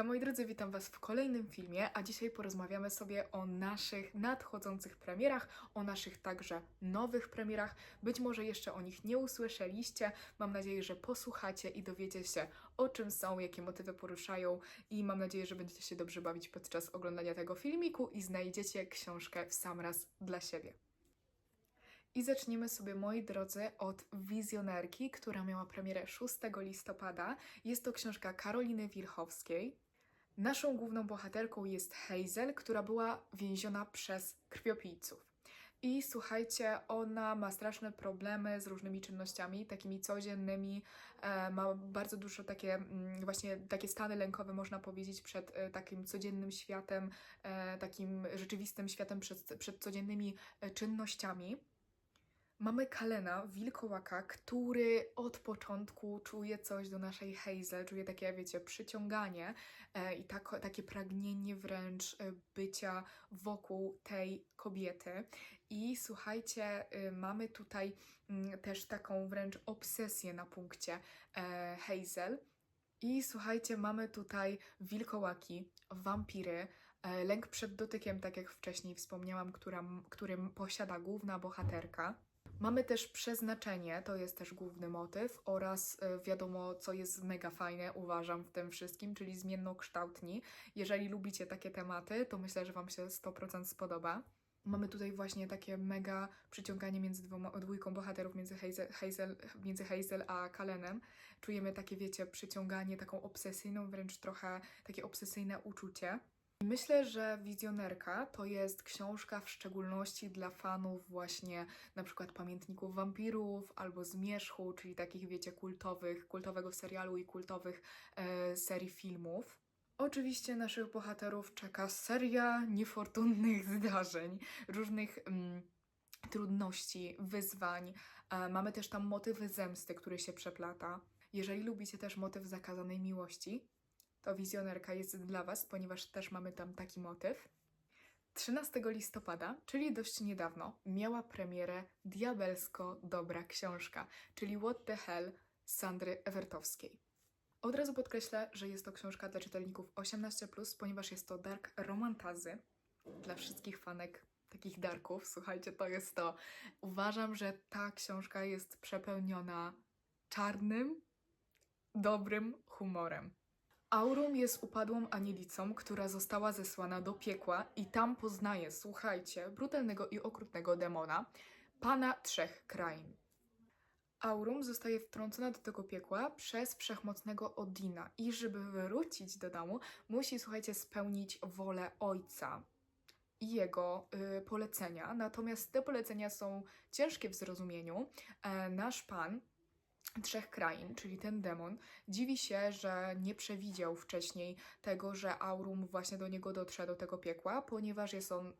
Hejka moi drodzy, witam Was w kolejnym filmie, a dzisiaj porozmawiamy sobie o naszych nadchodzących premierach, o naszych także nowych premierach. Być może jeszcze o nich nie usłyszeliście, mam nadzieję, że posłuchacie i dowiecie się o czym są, jakie motywy poruszają i mam nadzieję, że będziecie się dobrze bawić podczas oglądania tego filmiku i znajdziecie książkę w sam raz dla siebie. I zaczniemy sobie, moi drodzy, od Wizjonerki, która miała premierę 6 listopada. Jest to książka Karoliny Wilchowskiej. Naszą główną bohaterką jest Hazel, która była więziona przez krwiopijców. I słuchajcie, ona ma straszne problemy z różnymi czynnościami, takimi codziennymi. E, ma bardzo dużo takie, mm, właśnie takie stany lękowe, można powiedzieć, przed e, takim codziennym światem, e, takim rzeczywistym światem, przed, przed codziennymi czynnościami. Mamy Kalena, wilkołaka, który od początku czuje coś do naszej Hazel, czuje takie, wiecie, przyciąganie e, i tak, takie pragnienie wręcz e, bycia wokół tej kobiety. I słuchajcie, y, mamy tutaj mm, też taką wręcz obsesję na punkcie e, Hazel. I słuchajcie, mamy tutaj wilkołaki, wampiry, e, lęk przed dotykiem, tak jak wcześniej wspomniałam, którym posiada główna bohaterka. Mamy też przeznaczenie, to jest też główny motyw, oraz y, wiadomo, co jest mega fajne, uważam w tym wszystkim, czyli zmiennokształtni. Jeżeli lubicie takie tematy, to myślę, że Wam się 100% spodoba. Mamy tutaj właśnie takie mega przyciąganie między dwoma, dwójką bohaterów, między Hazel, Hazel, między Hazel a Kalenem. Czujemy takie, wiecie, przyciąganie, taką obsesyjną, wręcz trochę takie obsesyjne uczucie. Myślę, że Wizjonerka to jest książka w szczególności dla fanów właśnie na przykład Pamiętników Wampirów albo Zmierzchu, czyli takich, wiecie, kultowych, kultowego serialu i kultowych e, serii filmów. Oczywiście naszych bohaterów czeka seria niefortunnych zdarzeń, różnych mm, trudności, wyzwań. E, mamy też tam motywy zemsty, który się przeplata. Jeżeli lubicie też motyw zakazanej miłości, to wizjonerka jest dla Was, ponieważ też mamy tam taki motyw. 13 listopada, czyli dość niedawno, miała premierę Diabelsko Dobra Książka, czyli What the Hell Sandry Ewertowskiej. Od razu podkreślę, że jest to książka dla czytelników 18+, ponieważ jest to dark romantazy dla wszystkich fanek takich darków. Słuchajcie, to jest to. Uważam, że ta książka jest przepełniona czarnym, dobrym humorem. Aurum jest upadłą anielicą, która została zesłana do piekła i tam poznaje, słuchajcie, brutalnego i okrutnego demona, pana trzech krain. Aurum zostaje wtrącona do tego piekła przez wszechmocnego Odina i żeby wrócić do domu, musi, słuchajcie, spełnić wolę ojca i jego y, polecenia. Natomiast te polecenia są ciężkie w zrozumieniu. E, nasz pan, trzech krain, czyli ten demon, dziwi się, że nie przewidział wcześniej tego, że Aurum właśnie do niego dotrze do tego piekła, ponieważ jest on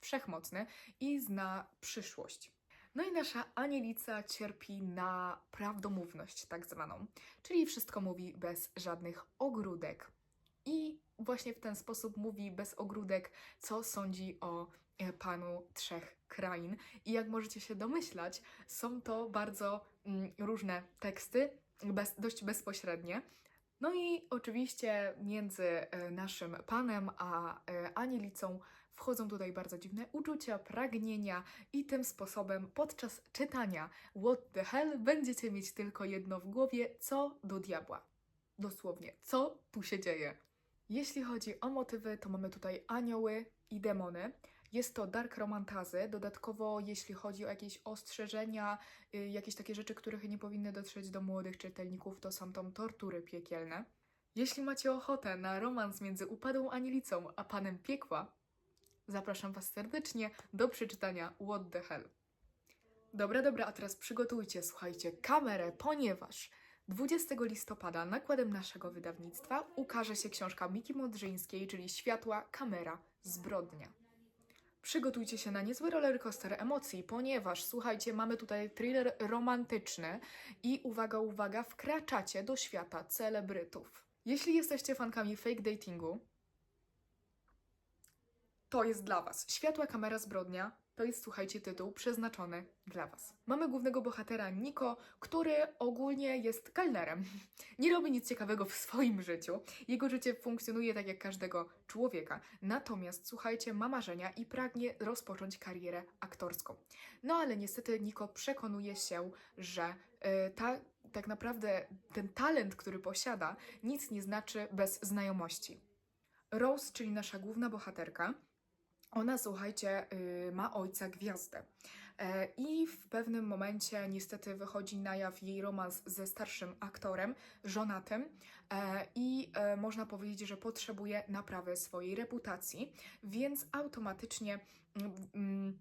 wszechmocny i zna przyszłość. No i nasza Anielica cierpi na prawdomówność tak zwaną, czyli wszystko mówi bez żadnych ogródek. I właśnie w ten sposób mówi bez ogródek, co sądzi o e, panu trzech krain. I jak możecie się domyślać, są to bardzo różne teksty, bez, dość bezpośrednie. No i oczywiście między e, naszym panem a e, anielicą wchodzą tutaj bardzo dziwne uczucia, pragnienia i tym sposobem podczas czytania What the Hell będziecie mieć tylko jedno w głowie, co do diabła. Dosłownie, co tu się dzieje? Jeśli chodzi o motywy, to mamy tutaj anioły i demony. Jest to dark romantazy. Dodatkowo, jeśli chodzi o jakieś ostrzeżenia, y, jakieś takie rzeczy, których nie powinny dotrzeć do młodych czytelników, to są tam tortury piekielne. Jeśli macie ochotę na romans między upadłą anielicą a panem piekła, zapraszam Was serdecznie do przeczytania What the Hell. Dobra, dobra, a teraz przygotujcie, słuchajcie, kamerę, ponieważ 20 listopada nakładem naszego wydawnictwa ukaże się książka Miki Modrzyńskiej, czyli Światła, Kamera, Zbrodnia. Przygotujcie się na niezły rollercoaster emocji, ponieważ słuchajcie, mamy tutaj thriller romantyczny i uwaga, uwaga, wkraczacie do świata celebrytów. Jeśli jesteście fankami fake datingu, to jest dla Was. Światła, kamera, zbrodnia to jest, słuchajcie, tytuł przeznaczony dla Was. Mamy głównego bohatera Niko, który ogólnie jest kelnerem. Nie robi nic ciekawego w swoim życiu. Jego życie funkcjonuje tak jak każdego człowieka. Natomiast, słuchajcie, ma marzenia i pragnie rozpocząć karierę aktorską. No ale niestety Niko przekonuje się, że e, ta, tak naprawdę ten talent, który posiada, nic nie znaczy bez znajomości. Rose, czyli nasza główna bohaterka, ona, słuchajcie, y, ma ojca gwiazdę. E, I w pewnym momencie niestety wychodzi na jaw jej romans ze starszym aktorem, żonatym, e, i e, można powiedzieć, że potrzebuje naprawy swojej reputacji, więc automatycznie mm, mm,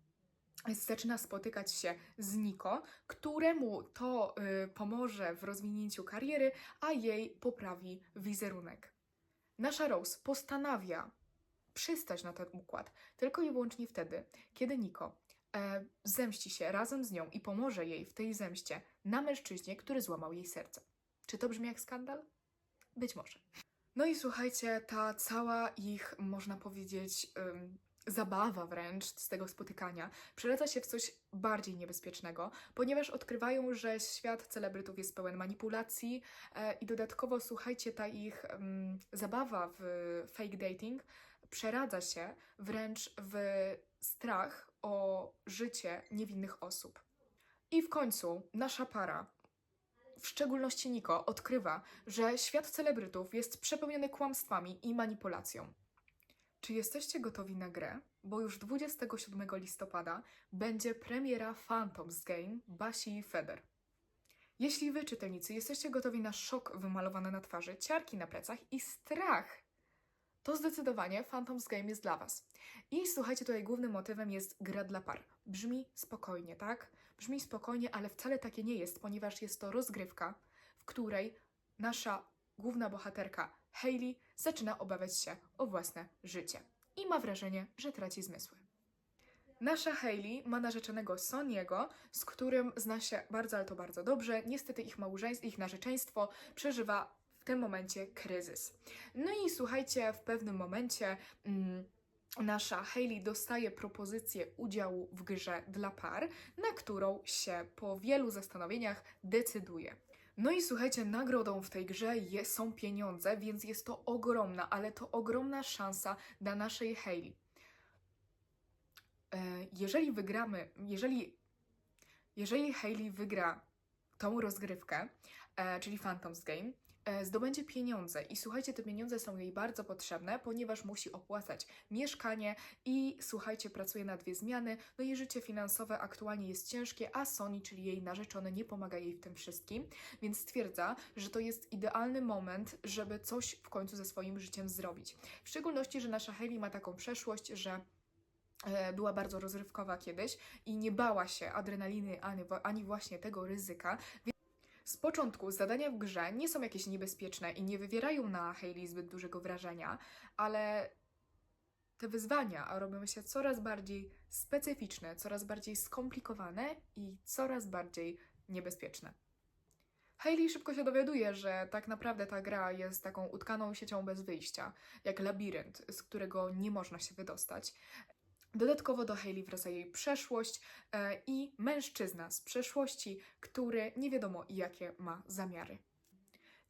zaczyna spotykać się z Niko, któremu to y, pomoże w rozwinięciu kariery, a jej poprawi wizerunek. Nasza Rose postanawia przystać na ten układ tylko i wyłącznie wtedy, kiedy Niko e, zemści się razem z nią i pomoże jej w tej zemście na mężczyźnie, który złamał jej serce. Czy to brzmi jak skandal? Być może. No i słuchajcie, ta cała ich, można powiedzieć, ym, zabawa wręcz z tego spotykania przeradza się w coś bardziej niebezpiecznego, ponieważ odkrywają, że świat celebrytów jest pełen manipulacji e, i dodatkowo, słuchajcie, ta ich ym, zabawa w fake dating przeradza się wręcz w strach o życie niewinnych osób. I w końcu nasza para, w szczególności Niko, odkrywa, że świat celebrytów jest przepełniony kłamstwami i manipulacją. Czy jesteście gotowi na grę? Bo już 27 listopada będzie premiera Phantoms Game Basi i Feder. Jeśli wy, czytelnicy, jesteście gotowi na szok wymalowany na twarzy, ciarki na plecach i strach to zdecydowanie Phantom's Game jest dla Was. I słuchajcie, tutaj głównym motywem jest gra dla par. Brzmi spokojnie, tak? Brzmi spokojnie, ale wcale takie nie jest, ponieważ jest to rozgrywka, w której nasza główna bohaterka Hayley zaczyna obawiać się o własne życie i ma wrażenie, że traci zmysły. Nasza Hayley ma narzeczonego Soniego, z którym zna się bardzo, ale to bardzo dobrze. Niestety ich małżeństwo, ich narzeczeństwo przeżywa tym momencie kryzys. No i słuchajcie, w pewnym momencie mm, nasza Hayley dostaje propozycję udziału w grze dla par, na którą się po wielu zastanowieniach decyduje. No i słuchajcie, nagrodą w tej grze są pieniądze, więc jest to ogromna, ale to ogromna szansa dla naszej Hayley. E, jeżeli wygramy, jeżeli, jeżeli Hayley wygra tą rozgrywkę, e, czyli Phantom's Game, zdobędzie pieniądze i słuchajcie, te pieniądze są jej bardzo potrzebne, ponieważ musi opłacać mieszkanie i słuchajcie, pracuje na dwie zmiany, no i życie finansowe aktualnie jest ciężkie, a Sony, czyli jej narzeczony, nie pomaga jej w tym wszystkim, więc stwierdza, że to jest idealny moment, żeby coś w końcu ze swoim życiem zrobić. W szczególności, że nasza Hayley ma taką przeszłość, że e, była bardzo rozrywkowa kiedyś i nie bała się adrenaliny ani, ani właśnie tego ryzyka. Z początku zadania w grze nie są jakieś niebezpieczne i nie wywierają na Hayley zbyt dużego wrażenia, ale te wyzwania robią się coraz bardziej specyficzne, coraz bardziej skomplikowane i coraz bardziej niebezpieczne. Hayley szybko się dowiaduje, że tak naprawdę ta gra jest taką utkaną siecią bez wyjścia, jak labirynt, z którego nie można się wydostać. Dodatkowo do Hayley wraca jej przeszłość e, i mężczyzna z przeszłości, który nie wiadomo jakie ma zamiary.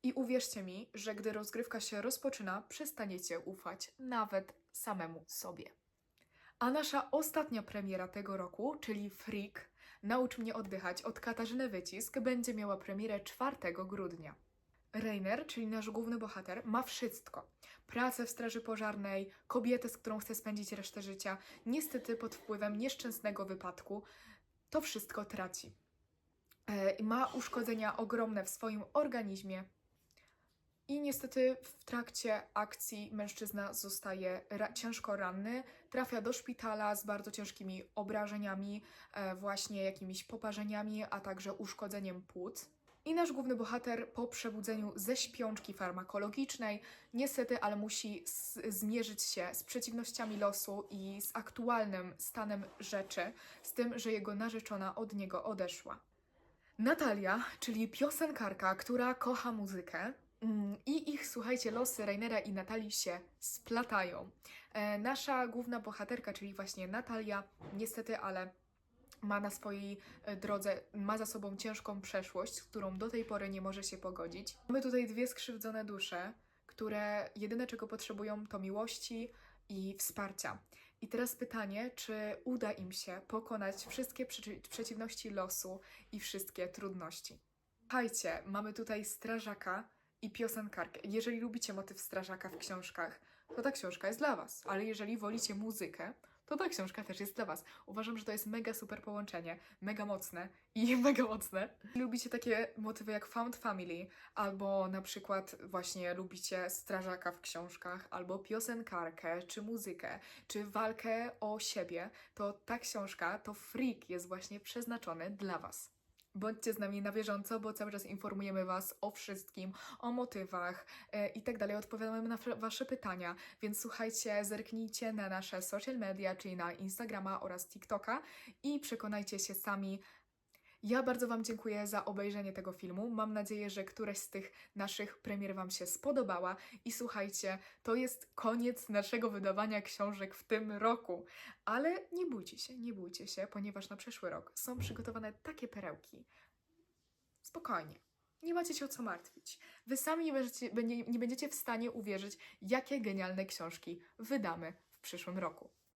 I uwierzcie mi, że gdy rozgrywka się rozpoczyna, przestaniecie ufać nawet samemu sobie. A nasza ostatnia premiera tego roku, czyli Freak, Naucz mnie oddychać od Katarzyny Wycisk, będzie miała premierę 4 grudnia. Rainer, czyli nasz główny bohater, ma wszystko. Pracę w straży pożarnej, kobietę, z którą chce spędzić resztę życia. Niestety pod wpływem nieszczęsnego wypadku to wszystko traci. E, ma uszkodzenia ogromne w swoim organizmie. I niestety w trakcie akcji mężczyzna zostaje ra- ciężko ranny, trafia do szpitala z bardzo ciężkimi obrażeniami, e, właśnie jakimiś poparzeniami, a także uszkodzeniem płuc. I nasz główny bohater po przebudzeniu ze śpiączki farmakologicznej, niestety, ale musi zmierzyć się z przeciwnościami losu i z aktualnym stanem rzeczy, z tym, że jego narzeczona od niego odeszła. Natalia, czyli piosenkarka, która kocha muzykę, Mm, I ich, słuchajcie, losy Rainera i Natalii się splatają. E, nasza główna bohaterka, czyli właśnie Natalia, niestety, ale ma na swojej e, drodze, ma za sobą ciężką przeszłość, z którą do tej pory nie może się pogodzić. Mamy tutaj dwie skrzywdzone dusze, które jedyne czego potrzebują to miłości i wsparcia. I teraz pytanie, czy uda im się pokonać wszystkie przeci- przeciwności losu i wszystkie trudności. Słuchajcie, mamy tutaj strażaka i piosenkarkę. Jeżeli lubicie motyw strażaka w książkach, to ta książka jest dla Was. Ale jeżeli wolicie muzykę, to ta książka też jest dla Was. Uważam, że to jest mega super połączenie, mega mocne i mega mocne. Lubicie takie motywy jak Found Family, albo na przykład właśnie lubicie strażaka w książkach, albo piosenkarkę, czy muzykę, czy walkę o siebie, to ta książka, to Freak jest właśnie przeznaczony dla Was. Bądźcie z nami na bieżąco, bo cały czas informujemy Was o wszystkim, o motywach e, i tak dalej. Odpowiadamy na Wasze pytania, więc słuchajcie, zerknijcie na nasze social media, czyli na Instagrama oraz TikToka i przekonajcie się sami. Ja bardzo Wam dziękuję za obejrzenie tego filmu. Mam nadzieję, że któraś z tych naszych premier Wam się spodobała. I słuchajcie, to jest koniec naszego wydawania książek w tym roku. Ale nie bójcie się, nie bójcie się, ponieważ na przyszły rok są przygotowane takie perełki. Spokojnie. Nie macie się o co martwić. Wy sami nie będziecie, będzie- nie będziecie w stanie uwierzyć, jakie genialne książki wydamy w przyszłym roku.